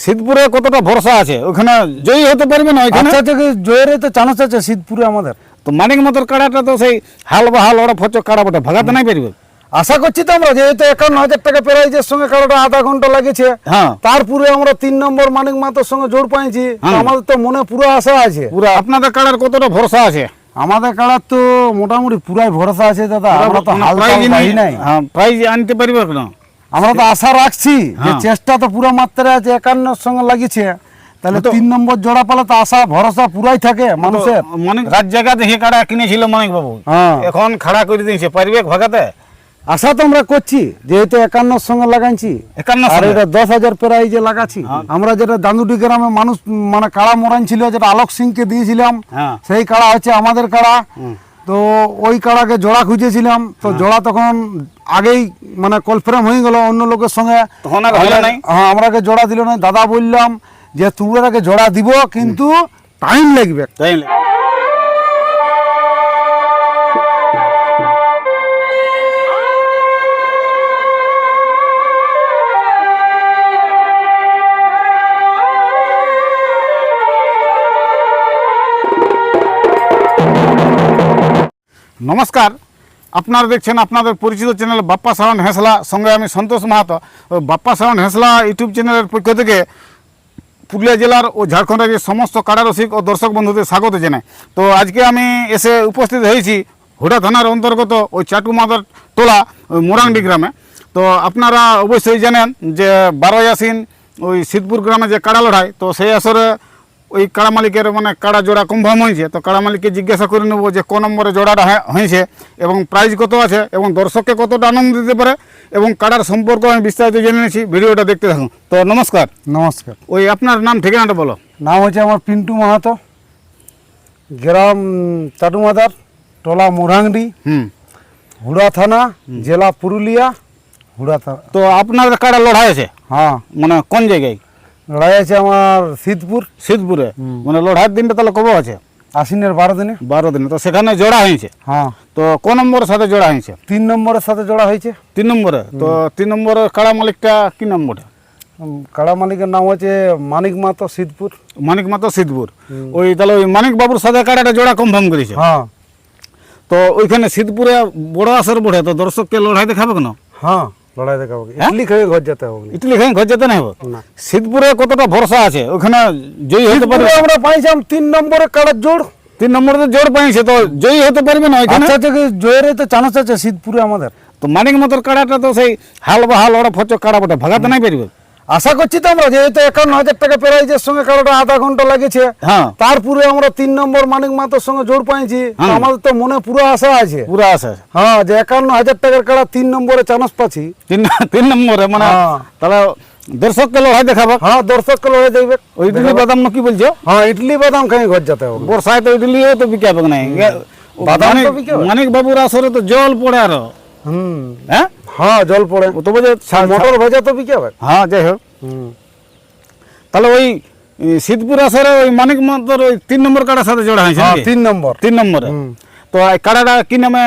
শীতপুরে কতটা ভরসা আছে? ওখানে জয়ী হতে পারবে না ওইখানে? আচ্ছা থেকে জয়ের তো চান্স আছে শীতপুরে আমাদের। তো মানিক মতোর কাড়াটা তো সেই হাল বা হাল ওরা ফচক কাড়া বটে ভাগাতে নাই পারবে? আশা করছি তো আমরা যেহেতু একান্ন হাজার টাকা প্রাইজের সঙ্গে কারোটা আধা ঘণ্টা লাগেছে হ্যাঁ। তারপরে আমরা তিন নম্বর মানিক মাতার সঙ্গে জোর পাইছি। হ্যাঁ। আমাদের তো মনে পুরো আশা আছে। পুরো আপনাদের কাড়ার কতটা ভরসা আছে? আমাদের কাড়ার তো মোটামুটি পুরাই ভরসা আছে দাদা। আমরা তো হাল প্রাইজ নাই। হ্যাঁ প্রাইজ আনতে পারবে না? আমরা তো আশা রাখছি যে হ্যাঁ। চেষ্টা তো পুরো মাত্রায় আছে একান্নর সঙ্গে লাগিয়েছে তাহলে তো- তিন নম্বর জোড়া পালে তো আশা ভরসা পুরাই থাকে মানুষের। মানিক রাত জায়গাতে হে কাড়া কিনেছিল মানিক বাবু হ্যাঁ। এখন খাড়া করে দিয়েছে পারবে ভাগাতে? আশা তো আমরা করছি যেহেতু একান্নর সঙ্গে লাগাইছি। একান্ন আর এটা দশ হাজার প্রায় যে লাগাচ্ছি। হ্যাঁ। আমরা যেটা দান্দুটি গ্রামে মানুষ মানে কাড়া মরান ছিল যেটা আলোক সিংকে দিয়েছিলাম সেই কাড়া হচ্ছে আমাদের কাড়া। তো ওই কাড়াকে জোড়া খুঁজেছিলাম। তো হ্যাঁ। জোড়া তখন আগেই মানে কলফ্রেম হয়ে গেল অন্য লোকের সঙ্গে? হ্যাঁ আমরাকে জোড়া দিল না। দাদা বললাম যে তুমি জোড়া দিব কিন্তু টাইম লাগবে। তাই নমস্কার। আপনারা দেখছেন আপনাদের পরিচিত চ্যানেল বাপ্পা সাউন্ড হেসলা। সঙ্গে আমি সন্তোষ মাহাতো। বাপ্পা সাউন্ড হেসলা ইউটিউব চ্যানেলের পক্ষ থেকে পুরুলিয়া জেলার ও ঝাড়খণ্ড রাজ্যের সমস্ত কারারসিক ও দর্শক বন্ধুদের স্বাগত জানাই। তো আজকে আমি এসে উপস্থিত হয়েছি হুডা থানার অন্তর্গত ওই চাটুমাদার টোলা ওই মোরাংডি গ্রামে। তো আপনারা অবশ্যই জানেন যে বারোই আসিন ওই সিদ্ধপুর গ্রামে যে কাড়া লড়াই, তো সেই আসরে ওই কাড়া মালিকের মানে কাড়া জোড়া কনফার্ম হয়েছে তো কাড়া মালিককে জিজ্ঞাসা করে নেব যে কোন নম্বরে জোড়াটা হয়ে- হয়েছে এবং প্রাইজ কত আছে এবং দর্শককে কতটা আনন্দ দিতে পারে এবং কাড়ার সম্পর্ক আমি বিস্তারিত জেনে নিয়েছি ভিডিওটা দেখতে থাকুন। তো নমস্কার। নমস্কার। ওই আপনার নাম ঠিকানাটা বলো। নাম হচ্ছে আমার পিন্টু মাহাতো গ্রাম চাটুমাদার টোলা মোরাংডি হুম। হুড়া থানা জেলা পুরুলিয়া হুড়া থানা। তো আপনার কাড়া লড়াই আছে? হ্যাঁ। মানে কোন জায়গায়? লড়াই আছে আমার শীতপুর শীতপুরে মানে লড়াইয়ের দিনটা তাহলে কবে আছে? আশ্বিনের বারো দিনে। বারো দিনে। তো সেখানে জোড়া হয়েছে? হ্যাঁ। তো কোন নম্বরের সাথে জোড়া হয়েছে? তিন নম্বরের সাথে জোড়া হয়েছে। তিন নম্বরে? তো তিন নম্বরের কাড়া মালিকটা কি নম্বরে উম, কাড়া মালিকের নাম হচ্ছে মানিক মাতো শীতপুর মানিক মাতো শীতপুর ওই তাহলে ওই মানিক বাবুর সাথে কাড়াটা জোড়া কনফার্ম করেছে? হ্যাঁ। তো ওইখানে শীতপুরে বড় আসর বড়ে তো দর্শককে লড়াই দেখাবে কেন? হ্যাঁ। লড়াই ইডলি খেয়ে ঘর যেতে হবে। ঘর যেতে না। হবে। কতটা ভরসা আছে? ওখানে জয়ী হতে পারবে? আমরা পাইছিলাম তিন নম্বরে কাড়ার জোড়। তিন নম্বরে তো জোর পাইছে তো জয়ী হতে পারবে না ওইখানে? আচ্ছা থেকে জয়ের তো চান্স আছে আমাদের। তো মানিক মতোর কাড়াটা তো সেই হাল বা হাল ওরা ফচক কাড়া বটে ভাগাতে নাই পারবে? আশা করছি তো আমরা যেহেতু একান্ন হাজার টাকা প্রাইজের সঙ্গে কারোটা আধা ঘণ্টা লাগেছে হ্যাঁ। তারপরে আমরা তিন নম্বর মানিক মাতার সঙ্গে জোর পাইছি। হ্যাঁ। আমাদের তো মনে পুরো আশা আছে। পুরা আশা হ্যাঁ যে একান্ন হাজার টাকার কাড়া তিন নম্বরে চান্স পাচ্ছি। তিন নম্বরে মানে হ্যাঁ। তাহলে দর্শককে লড়াই দেখাবে। হ্যাঁ দর্শককে লড়াই দেখবে। ওই ইডলি বাদাম না কি বলছো? হ্যাঁ ইডলি বাদাম খাই ঘর যেতে হবে। বর্ষায় তো ইডলিও তো বিকাবে নাই বাদাম মানিক বাবুর আসরে তো জল পড়ে আরও। হুম। হ্যাঁ? হ্যাঁ জল পড়ে। তো বোঝে মোটর ভেজা তো বিকাবে হ্যাঁ যাই হোক। হুম। তাহলে ওই শীতপুর আসরে ওই মানিক মাতর ওই তিন নম্বর কাড়ার সাথে জোড়া হয়েছে হ্যাঁ তিন নম্বর। তিন নম্বরে? তো এই কাড়াটা কি নামে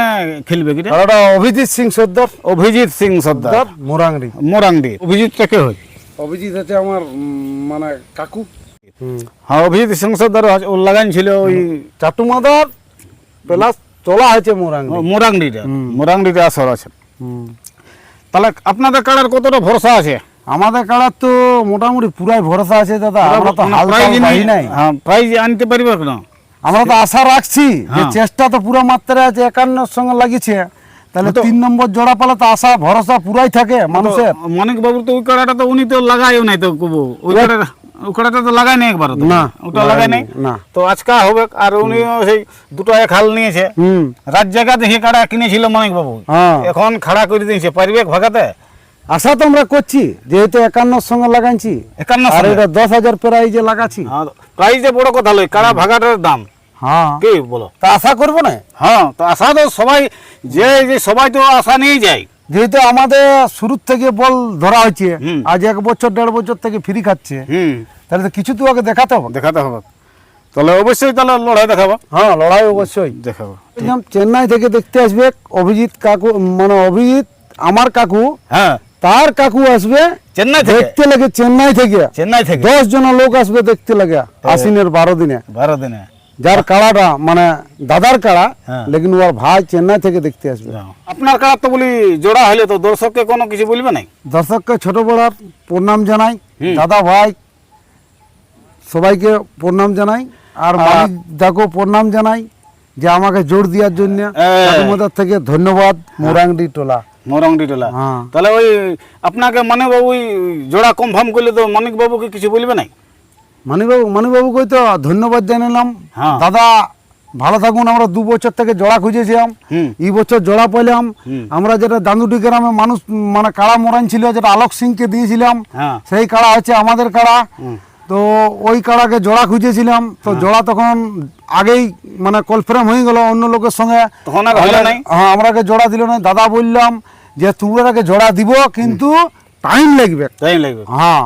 খেলবে কি কাড়াটা অভিজিৎ সিং সর্দার। অভিজিৎ সিং সর্দার। মোরাংরি মোরাংডি। অভিজিৎটা কে হয়? অভিজিৎ হচ্ছে আমার মানে কাকু। হ্যাঁ অভিজিৎ সিং সর্দার ও লাগান ছিল ওই চাটুমাদার প্লাস চলা হয়েছে মোরাংডিটা মোরাংডিতে আসর আছে। তাহলে আপনাদের কাড়ার কতটা ভরসা আছে? আমাদের কাড়ার তো মোটামুটি পুরাই ভরসা আছে দাদা আমরা তো হাল প্রাইজ পাই নাই। হ্যাঁ প্রাইজ আনতে পারবে না? আমরা তো আশা রাখছি যে হ্যাঁ। চেষ্টা তো পুরো মাত্রায় আছে একান্নর সঙ্গে লাগিয়েছে তাহলে তিন নম্বর জোড়া পালে তো আশা ভরসা পুরাই থাকে মানুষের। মানিক বাবুর তো ওই কাড়াটা তো উনি তো লাগাইও নাই তো কবু। ওই কাড়াটা কাড়াটা তো লাগাই নাই একবার না, ওটা লাগাই নাই? না। তো আজকে হবে আর উনিও সেই দুটো এক হাল নিয়েছে। হুম। রাত জায়গাতে হে কাড়া কিনেছিল মানিক বাবু হ্যাঁ। এখন খাড়া করে দিয়েছে পারবে ভাগাতে? আশা তো আমরা করছি যেহেতু একান্নর সঙ্গে লাগাইছি একান্ন আর এটা দশ হাজার প্রায় যে লাগাচ্ছি। হ্যাঁ প্রাইজে বড় কথা লই কাড়া ভাগাটার দাম। হ্যাঁ। কি বলো? তা আশা করব না? হ্যাঁ তো আশা তো সবাই যে যে সবাই তো আশা নিয়ে যায়। যেহেতু আমাদের শুরু থেকে বল ধরা হয়েছে আজ এক বছর দেড় বছর থেকে ফ্রি খাচ্ছে। তাহলে তো কিছু তো আগে দেখাতে হবে। দেখাতে হবে। তাহলে অবশ্যই তাহলে লড়াই দেখাবো। হ্যাঁ লড়াই অবশ্যই। দেখাবো। চেন্নাই থেকে দেখতে আসবে অভিজিৎ কাকু মানে অভিজিৎ আমার কাকু হ্যাঁ। তার কাকু আসবে চেন্নাই থেকে? দেখতে লাগে চেন্নাই থেকে। চেন্নাই থেকে? দশ জন লোক আসবে দেখতে লাগে আশ্বিনের বারো দিনে। বারো দিনে। যার কাড়াটা মানে দাদার কাড়া হ্যাঁ। লেকিন ওর ভাই চেন্নাই থেকে দেখতে আসবে। আপনার কাড়া তো বলি জোড়া হলে তো দর্শককে কোনো কিছু বলবে নাই? দর্শককে ছোট বড়ার প্রণাম জানাই দাদা ভাই সবাইকে প্রণাম জানাই আর দাকে প্রণাম জানাই যে আমাকে জোর দেওয়ার জন্য হ্যাঁ। তোমাদের থেকে ধন্যবাদ মোরাংডি টোলা। মরংডি টোলা। হ্যাঁ। তাহলে ওই আপনাকে মানিক বাবু ওই জোড়া কনফার্ম করলে তো মানিক বাবুকে কিছু বলবে নাই? মানিবাবু মানিবাবুকে তো ধন্যবাদ জানালাম হ্যাঁ। দাদা ভালো থাকুন আমরা দু বছর থেকে জোড়া খুঁজেছিলাম। এই বছর জোড়া পেলাম আমরা যেটা দান্দুটি গ্রামে মানুষ মানে কাড়া মরান ছিল যেটা আলোক সিংকে দিয়েছিলাম। হ্যাঁ। সেই কাড়া হচ্ছে আমাদের কাড়া। তো ওই কাড়াকে জোড়া খুঁজেছিলাম। তো হ্যাঁ। জোড়া তখন আগেই মানে কনফার্ম হয়ে গেল অন্য লোকের সঙ্গে? হ্যাঁ আমরাকে জোড়া দিল না দাদা বললাম যে তোমরাকে জোড়া দিব কিন্তু টাইম লাগবে। তাই লাগবে। হ্যাঁ।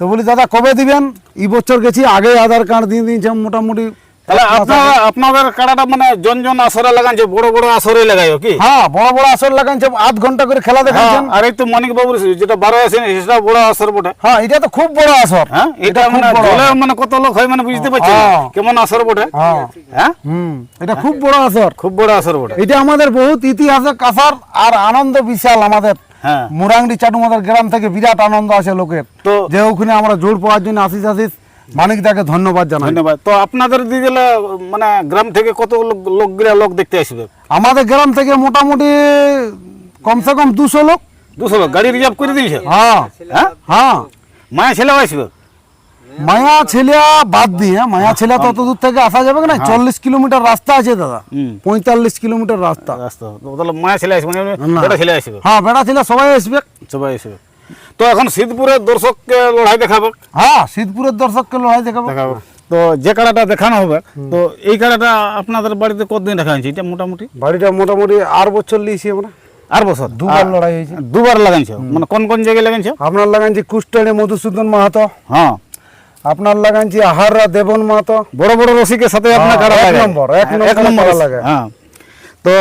তো বলি দাদা কবে দিবেন? এই বছর গেছি আগে আধার কার্ড দিয়ে দিয়েছে মোটামুটি তাহলে আপনারা আপনাদের কাড়াটা মানে জন জন আসরে লাগানছে বড় বড় আসরে লাগাইও কি? হ্যাঁ বড় বড় আসর লাগানছে আধ ঘণ্টা করে খেলা হ্যাঁ, দেখাচ্ছেন আর এই তো মানিক বাবুর যেটা বারো আসেন সেটা বড় আসর বটে। হ্যাঁ এটা তো খুব বড় আসর। হ্যাঁ এটা মানে জলে মানে কত লোক হয় মানে বুঝতে পারছেন হ্যাঁ। কেমন আসর বটে? হ্যাঁ। হুম এটা খুব বড় আসর। খুব বড় আসর বটে। এটা আমাদের বহুত ইতিহাসের কাসার আর আনন্দ বিশাল আমাদের। মুরাংডি চাটুমাদের গ্রাম থেকে বিরাট আনন্দ আছে লোকের। তো যে ওখানে আমরা জোর পাওয়ার জন্য আসিস আসিস মানিক দাকে ধন্যবাদ জানাই। ধন্যবাদ। তো আপনাদের দিয়ে মানে গ্রাম থেকে কত লোক লোকগুলা লোক দেখতে আসবে? আমাদের গ্রাম থেকে মোটামুটি কমসে কম দুশো লোক। দুশো লোক। গাড়ি রিজার্ভ করে দিয়েছে? হ্যাঁ। হ্যাঁ? মায়ের মায়া ছেলেও আসবে? মায়া ছেলে বাদ দিয়ে মায়া ছেলে তো অত দূর থেকে আসা যাবে না? চল্লিশ কিলোমিটার রাস্তা আছে দাদা। পঁয়তাল্লিশ কিলোমিটার রাস্তা। রাস্তা। মায়া ছেলে আসবে বেটা ছেলে আসবে। হ্যাঁ বেড়া ছেলে সবাই আসবে। সবাই আসবে। তো এখন শীতপুরের দর্শককে লড়াই দেখাবে। হ্যাঁ শীতপুরের দর্শককে লড়াই দেখাবো। দেখাবো। তো যে কাড়াটা দেখানো হবে তো এই কাড়াটা আপনাদের বাড়িতে কতদিন দেখা হয়েছে? এটা মোটামুটি? বাড়িটা মোটামুটি আর বছর লিয়েছি আমরা। আর বছর? দুবার লড়াই হয়েছে। দুবার লাগাইছো? মানে কোন কোন জায়গায় লাগাইছো? আপনার লাগানছি কুষ্টানে মধুসূদন মাহাতো। হ্যাঁ। আপনার লাগানছি আহাররা দেবন মাহাতো বড় বড় রসিকের সাথে আপনার হ্যাঁ, কাড়া এক লাগে নম্বর, এক নম্বর লাগে। হ্যাঁ। তো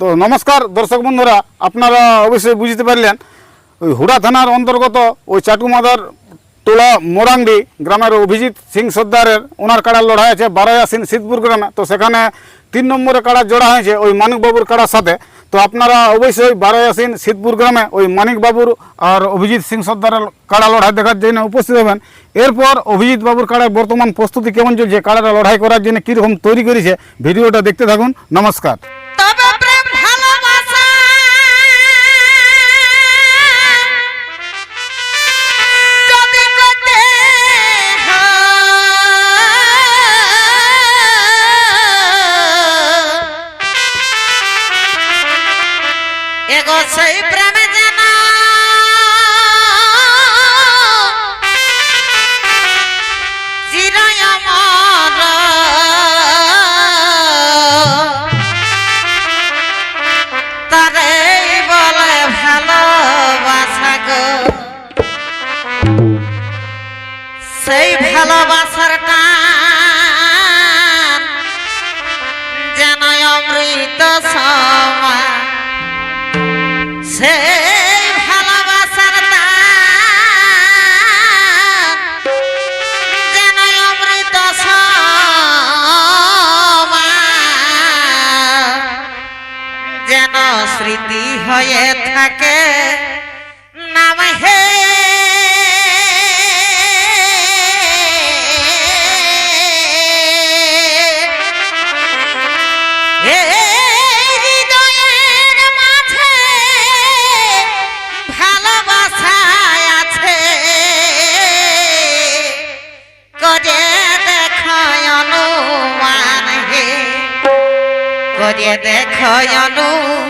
তো নমস্কার দর্শক বন্ধুরা আপনারা অবশ্যই বুঝতে পারলেন ওই হুড়া থানার অন্তর্গত ওই চাটুমাদার টোলা মোরাংডি গ্রামের অভিজিৎ সিং সর্দারের ওনার কাড়ার লড়াই আছে বারোয়া সিং শীতপুর গ্রামে। তো সেখানে তিন নম্বরে কাড়া জোড়া হয়েছে ওই মানিকবাবুর কাড়ার সাথে। তো আপনারা অবশ্যই বারোই আসেন শীতপুর গ্রামে ওই মানিকবাবুর আর অভিজিৎ সিং সর্দারের কাড়া লড়াই দেখার জন্য উপস্থিত হবেন। এরপর অভিজিৎ বাবুর কাড়ার বর্তমান প্রস্তুতি কেমন চলছে, কাড়াটা লড়াই করার জন্য কীরকম তৈরি করেছে, ভিডিওটা দেখতে থাকুন। নমস্কার। এগো সেই প্রেমে যেন সেই ভালোবাসার টান যেন অমৃত সমান হয়ে থাকে। নাম হে। দেখায় অনুমান